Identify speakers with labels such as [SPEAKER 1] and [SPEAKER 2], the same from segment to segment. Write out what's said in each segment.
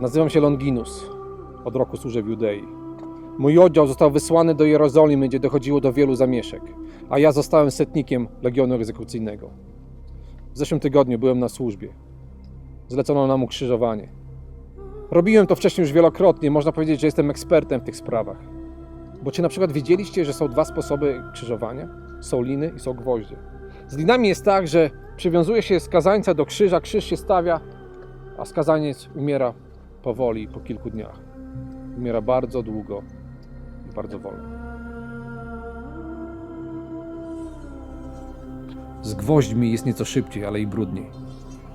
[SPEAKER 1] Nazywam się Longinus. Od roku służę w Judei. Mój oddział został wysłany do Jerozolimy, gdzie dochodziło do wielu zamieszek, a ja zostałem setnikiem Legionu Egzekucyjnego. W zeszłym tygodniu byłem na służbie. Zlecono nam ukrzyżowanie. Robiłem to wcześniej już wielokrotnie, można powiedzieć, że jestem ekspertem w tych sprawach. Bo czy na przykład wiedzieliście, że są dwa sposoby krzyżowania? Są liny i są gwoździe. Z linami jest tak, że przywiązuje się skazańca do krzyża, krzyż się stawia, a skazaniec umiera powoli po kilku dniach. Umiera bardzo długo i bardzo wolno. Z gwoźdźmi jest nieco szybciej, ale i brudniej.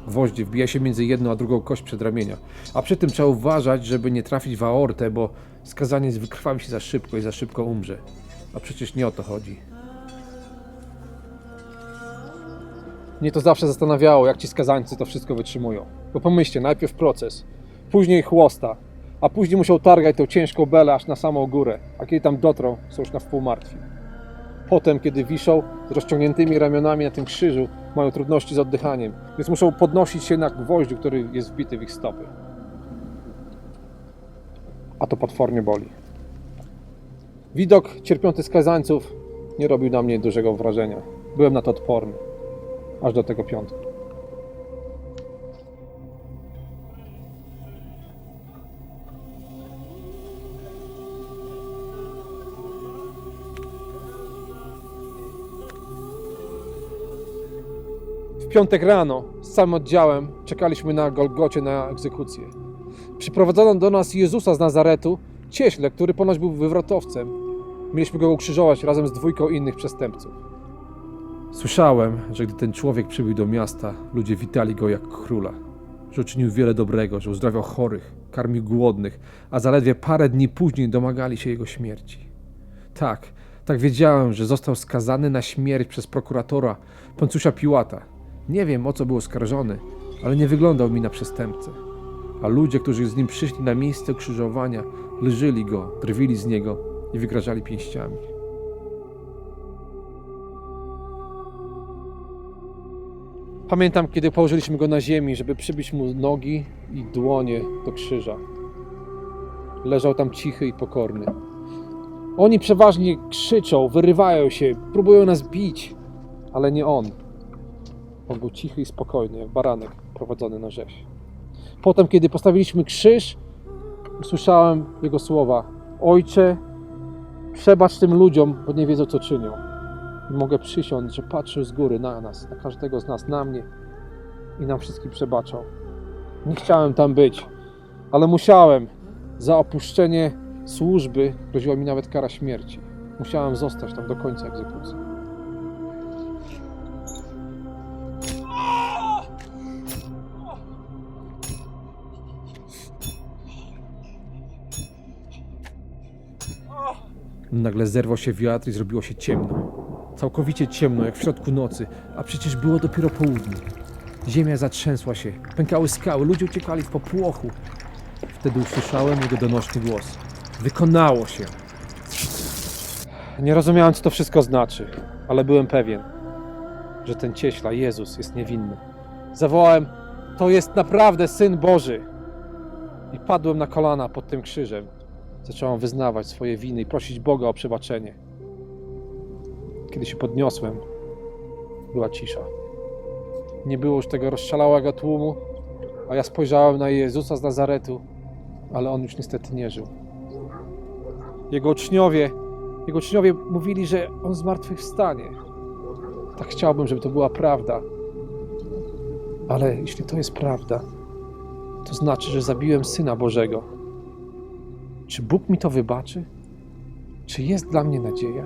[SPEAKER 1] Gwoździe wbija się między jedną a drugą kość przedramienia, a przy tym trzeba uważać, żeby nie trafić w aortę, bo skazaniec wykrwawi się za szybko i za szybko umrze. A przecież nie o to chodzi. Mnie to zawsze zastanawiało, jak ci skazańcy to wszystko wytrzymują. Bo pomyślcie, najpierw proces, później chłosta, a później muszą targać tą ciężką belę aż na samą górę, a kiedy tam dotrą, są już na wpół martwi. Potem, kiedy wiszą z rozciągniętymi ramionami na tym krzyżu, mają trudności z oddychaniem, więc muszą podnosić się na gwoździu, który jest wbity w ich stopy. A to potwornie boli. Widok cierpiących skazańców nie robił na mnie dużego wrażenia. Byłem na to odporny. Aż do tego piątku. W piątek rano z całym oddziałem czekaliśmy na Golgocie na egzekucję. Przyprowadzono do nas Jezusa z Nazaretu, cieśle, który ponoć był wywrotowcem. Mieliśmy go ukrzyżować razem z dwójką innych przestępców. Słyszałem, że gdy ten człowiek przybył do miasta, ludzie witali go jak króla. Że uczynił wiele dobrego, że uzdrawiał chorych, karmił głodnych, a zaledwie parę dni później domagali się jego śmierci. Tak, tak wiedziałem, że został skazany na śmierć przez prokuratora Poncusza Piłata. Nie wiem, o co był oskarżony, ale nie wyglądał mi na przestępcę. A ludzie, którzy z nim przyszli na miejsce krzyżowania, leżyli go, drwili z niego i wygrażali pięściami. Pamiętam, kiedy położyliśmy go na ziemi, żeby przybić mu nogi i dłonie do krzyża. Leżał tam cichy i pokorny. Oni przeważnie krzyczą, wyrywają się, próbują nas bić, ale nie on. On był cichy i spokojny, jak baranek prowadzony na rzeź. Potem, kiedy postawiliśmy krzyż, usłyszałem jego słowa: Ojcze, przebacz tym ludziom, bo nie wiedzą, co czynią. I mogę przysiąc, że patrzył z góry na nas, na każdego z nas, na mnie i nam wszystkim przebaczał. Nie chciałem tam być, ale musiałem. Za opuszczenie służby groziła mi nawet kara śmierci. Musiałem zostać tam do końca egzekucji. Nagle zerwał się wiatr i zrobiło się ciemno. Całkowicie ciemno, jak w środku nocy, a przecież było dopiero południe. Ziemia zatrzęsła się, pękały skały, ludzie uciekali w popłochu. Wtedy usłyszałem jego donośny głos. Wykonało się! Nie rozumiałem, co to wszystko znaczy, ale byłem pewien, że ten cieśla, Jezus, jest niewinny. Zawołałem, to jest naprawdę Syn Boży! I padłem na kolana pod tym krzyżem. Zacząłem wyznawać swoje winy i prosić Boga o przebaczenie. Kiedy się podniosłem, była cisza. Nie było już tego rozszalałego tłumu, a ja spojrzałem na Jezusa z Nazaretu, ale on już niestety nie żył. Jego uczniowie, jego uczniowie mówili, że on zmartwychwstanie. Tak chciałbym, żeby to była prawda. Ale jeśli to jest prawda, to znaczy, że zabiłem Syna Bożego. Czy Bóg mi to wybaczy? Czy jest dla mnie nadzieja?